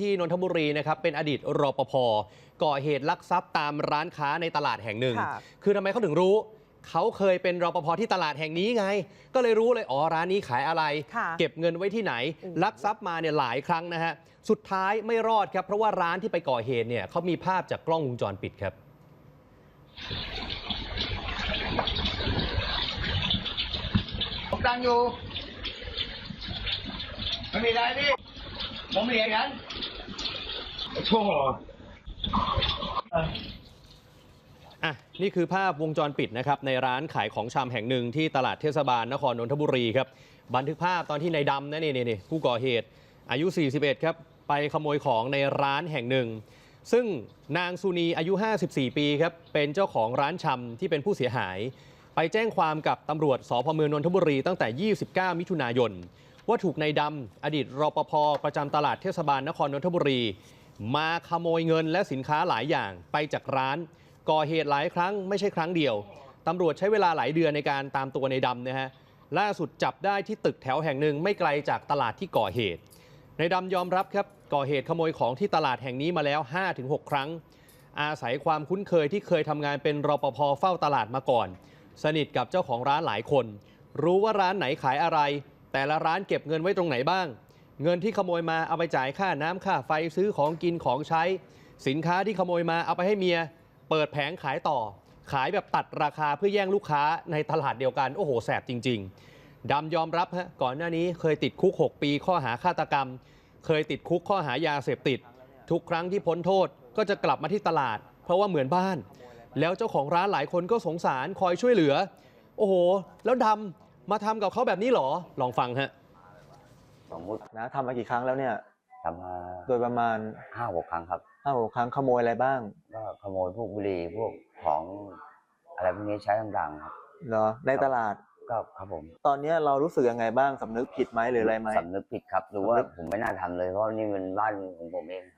ที่นนทบุรีนะครับเป็นอดีตรปภก่อเหตุลักทรัพย์ตามร้านค้าในตลาดแห่งหนึ่งค่ะคือทำไมเขาถึงรู้ เขาเคยเป็นรปภที่ตลาดแห่งนี้ไง ก็เลยรู้เลยอ๋อร้านนี้ขายอะไรค่ะเก็บเงินไว้ที่ไหนอืมลักทรัพย์มาเนี่ยหลายครั้งนะฮะสุดท้ายไม่รอดครับ เพราะว่าร้านที่ไปก่อเหตุเนี่ยเขามีภาพจากกล้องวงจรปิดครับผมตังอยู่ไม่มีอะไรพี่ผมเหลียกัน โช่อะนี่คือภาพวงจรปิดนะครับในร้านขายของชำแห่งหนึ่งที่ตลาดเทศบาลนครนนทบุรีครับบันทึกภาพตอนที่นายดำนะนี่นี่นี่ผู้ก่อเหตุ อายุ 41 ครับ ไปขโมยของในร้านแห่งหนึ่ง ซึ่งนางสุนีอายุ 54 ปีครับ เป็นเจ้าของร้านชำที่เป็นผู้เสียหาย ไปแจ้งความกับตำรวจสพเมืองนนทบุรีตั้งแต่ 29 มิถุนายน ว่าถูกนายดำอดีตรปภประจำตลาดเทศบาลนครนนทบุรี มาขโมยเงินและสินค้าหลายอย่างไปจากร้าน ก่อเหตุหลายครั้งไม่ใช่ครั้งเดียวตำรวจใช้เวลาหลายเดือนในการตามตัวในดำนะฮะล่าสุดจับได้ที่ตึกแถวแห่งหนึ่งไม่ไกลจากตลาดที่ก่อเหตุ ในดำยอมรับครับก่อเหตุขโมยของที่ตลาดแห่งนี้มาแล้ว 5-6 ครั้ง อาศัยความคุ้นเคยที่เคยทำงานเป็นรปภเฝ้าตลาดมาก่อน สนิทกับเจ้าของร้านหลายคน รู้ว่าร้านไหนขายอะไร แต่ละร้านเก็บเงินไว้ตรงไหนบ้าง เงินที่ขโมยมาเอาไปจ่ายค่าน้ำค่าไฟซื้อของกินของใช้ สินค้าที่ขโมยมาเอาไปให้เมีย เปิดแผงขายต่อ ขายแบบตัดราคาเพื่อแย่งลูกค้าในตลาดเดียวกัน โอ้โหแสบจริง ๆดำยอมรับฮะก่อนหน้านี้เคยติดคุก 6 ปีข้อหาฆาตกรรม เคยติดคุกข้อหายาเสพติด ทุกครั้งที่พ้นโทษก็จะกลับมาที่ตลาด เพราะว่าเหมือนบ้าน แล้วเจ้าของร้านหลายคนก็สงสารคอยช่วยเหลือ โอ้โห แล้วดำมาทำกับเขาแบบนี้หรอลองฟังฮะ สมมุตินะทำมากี่ครั้งแล้วเนี่ยทำมาโดยประมาณห้าหกครั้งครับห้าหกครั้งขโมยอะไรบ้างก็ขโมยพวกบุหรี่พวกของอะไรพวกนี้ใช้ต่างๆครับเหรอในตลาดก็ครับผม ตอนเนี้ยเรารู้สึกยังไงบ้างสำนึกผิดไหมหรืออะไรไหมสำนึกผิดครับรู้ว่าสำนึกผมไม่น่าทำเลยเพราะนี่มันบ้านของผมเองครับ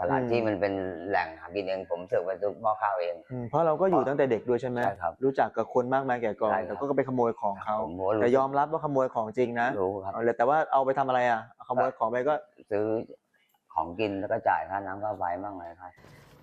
ตลาดอืมที่มันเป็นแหล่งหากินเองผมเสือกไปซุกหม้อข้าวเองอืมเพราะเราก็อยู่ตั้งแต่เด็กด้วยใช่ไหมใช่ครับรู้จักกับคนมากมายแก่กองใช่ครับแต่ก็ไปขโมยของเขาผมว่ารู้แต่ยอมรับว่าขโมยของจริงนะรู้ครับเอาเลยแต่ว่าเอาไปทำอะไรอะเอาขโมยของไปก็ซื้อของกินแล้วก็จ่ายค่าน้ำค่าไฟบ้างอะไรครับ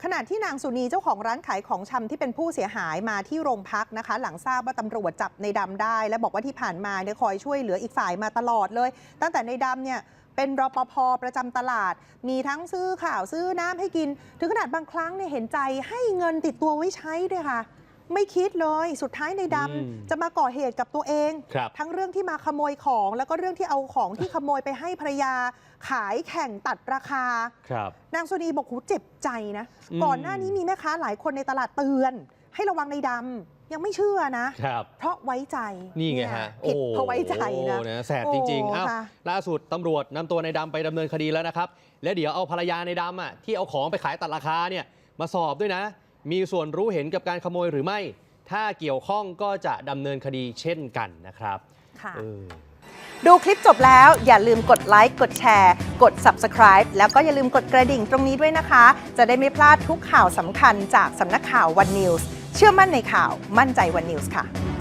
ขณะที่นางสุนีเจ้าของร้านขายของชำที่เป็นผู้เสียหายมาที่โรงพักนะคะ หลังทราบว่าตำรวจจับในดำได้ และบอกว่าที่ผ่านมาเนี่ยคอยช่วยเหลืออีกฝ่ายมาตลอดเลย ตั้งแต่ในดำเนี่ยเป็นรปภประจำตลาด มีทั้งซื้อข่าวซื้อน้ำให้กิน ถึงขนาดบางครั้งเนี่ยเห็นใจให้เงินติดตัวไว้ใช้ด้วยค่ะ ไม่คิดเลยสุดท้ายในดำอืมจะมาก่อเหตุกับตัวเองครับทั้งเรื่องที่มาขโมยของ แล้วก็เรื่องที่เอาของที่ขโมยไปให้ภรรยา ขายแข่งตัดราคาครับนางสุนีบอกหูเจ็บใจนะอืมก่อนหน้านี้มีแม่ค้าหลายคนในตลาดเตือน ให้ระวังในดำยังไม่เชื่อนะครับเพราะไว้ใจนี่ไงฮะผิดเพราะไว้ใจนะโอ้แสบจริงๆโอ้อ้าวค่ะล่าสุดตำรวจนำตัวในดำไปดำเนินคดีแล้วนะครับ และเดี๋ยวเอาภรรยาในดำอะที่เอาของไปขายตัดราคาเนี่ยมาสอบด้วยนะ มีส่วนรู้เห็นกับการขโมยหรือไม่ ถ้าเกี่ยวข้องก็จะดำเนินคดีเช่นกันนะครับค่ะเออ ดูคลิปจบแล้วอย่าลืมกดไลค์กดแชร์ กด Subscribe แล้วก็อย่าลืมกดกระดิ่งตรงนี้ด้วยนะคะ จะได้ไม่พลาดทุกข่าวสำคัญจากสำนักข่าววันนิวส์เชื่อมั่นในข่าวมั่นใจวันนิวส์ค่ะ